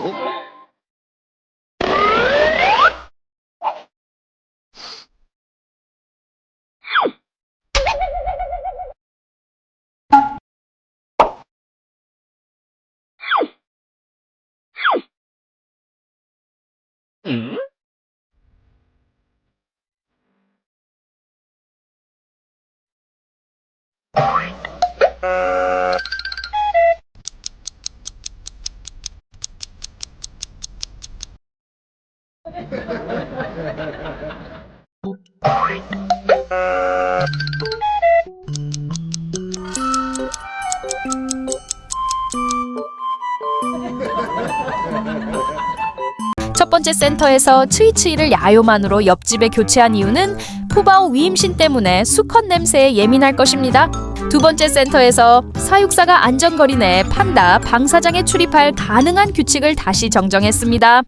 の？嗯。Mm? 첫 번째 센터에서 트위츠이를 야요만으로 옆집에 교체한 이유는 푸바오 위임신 때문에 수컷 냄새에 예민할 것입니다. 두 번째 센터에서 사육사가 안전거리 내 판다 방사장에 출입할 가능한 규칙을 다시 정정했습니다.